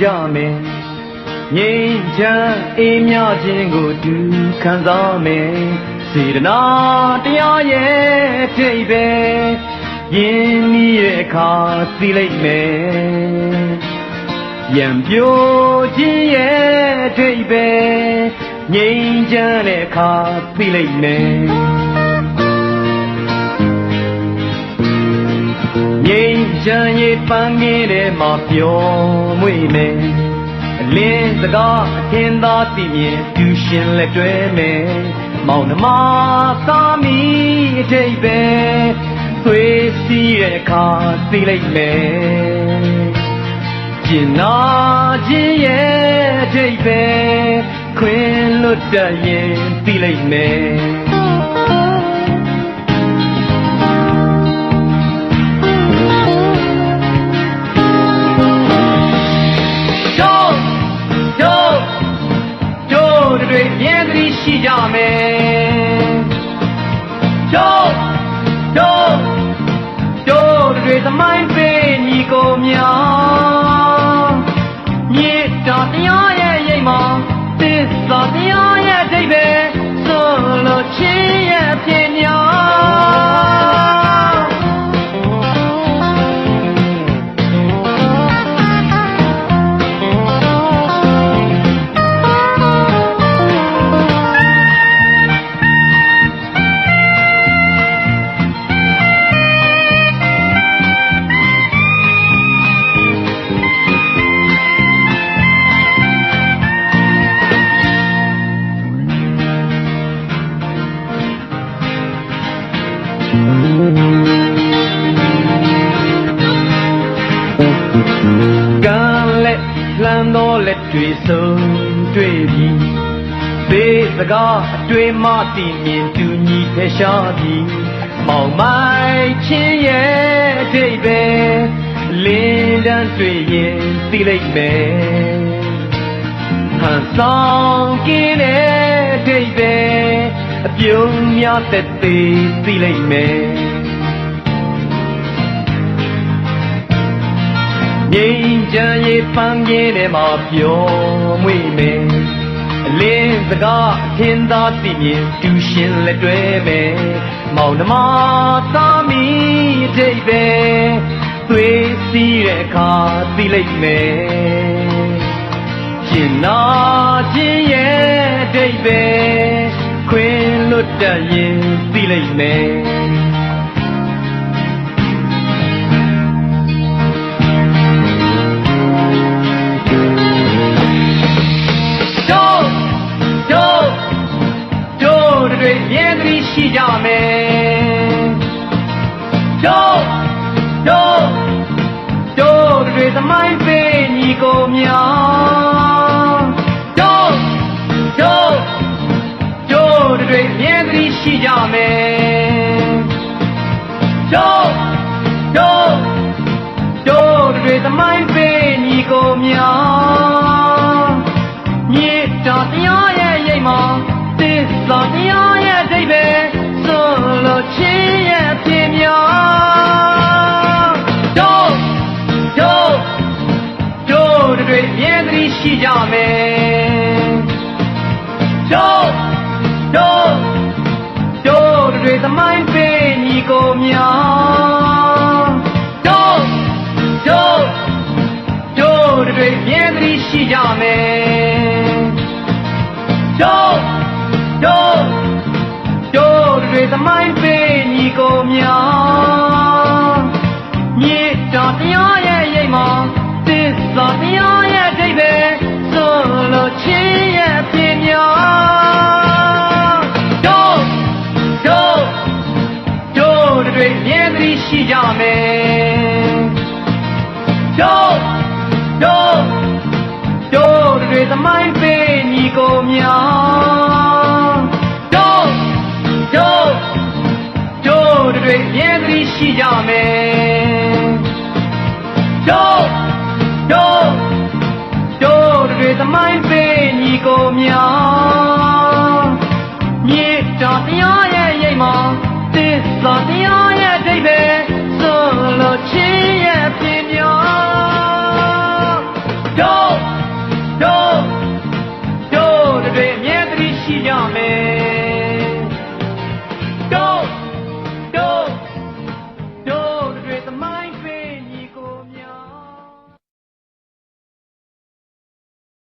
ကြမယ်ငြိမ်းချမ်းအေးမြခြင်းကိုတူခံစားမယ်စေတနာတရားရဲ့ထိပ်ပဲယင်းဤရဲ့အခါသိလိုက်မယ်ရံပြိုခြင်းရဲ့ထိပ်ပဲငြိမ်းချမ်းတဲ့အခါသိလိုက်မယ် ချမ်းရေးပန်းကင်းတဲ့မှာပျော်မွေ့မယ်အလင်းစကားအထင်သာသိမြင်သူရှင်လက်တွဲမယ်မောင်နှမသာမီအထိပ်ပဲသွေးစီးတဲ့အခါသိလိုက်မယ်ကျင်နာခြင်းရဲ့အထိပ်ပဲခွင်လွတ်တတ်ရင်သိလိုက်မယ် ရှိကြမယ်တို့တို့တို့တွေသမိုင်းပေးညီကိုများ တွေဆုံးတွေ့ပြီသေစကားအတွေ့မှတည်မြင်တူညီဖယ်ရှားပြီမောင်မိုင်ချင်းရဲ့အထိပ်ပဲလင်းတန်းတွေ့ရင်သိလိုက်မယ်ဟန်ဆောင်ကင်းတဲ့အထိပ်ပဲအပြုံးများသက်သေးသိလိုက်မယ် ငိမ့်ချမ်းရေးပန်းကင်းထဲမှာပျော်မွေ့မယ်အလင်းစကားအထင်သာသိမြင်တူရှင်လက်တွဲမယ်မောင်နှမသားမီအထိပ်ပဲသွေးစီးတဲ့အခါသိလိုက်မယ်ရှင်နာခြင်းရဲ့အထိပ်ပဲခွင်လွတ်တတ်ရင်သိလိုက်မယ် များတို့တို့တို့တွေမြဲတည်းရှိကြမယ်တို့တို့တို့တွေသမိုင်းပေးညီကိုများမြေတာတရားရဲ့ရိပ်မှာသစ္စာတရားရဲ့အဓိပ္ပာယ်ဆိုလို့ချင်းရဲ့အဖြစ်များ ရှိကြမယ်တို့တို့တို့တွေသမိုင်းပေးညီကိုများတို့တို့တို့တွေမြဲတည်းရှိကြမယ်တို့တို့တို့တွေသမိုင်းပေးညီကိုများ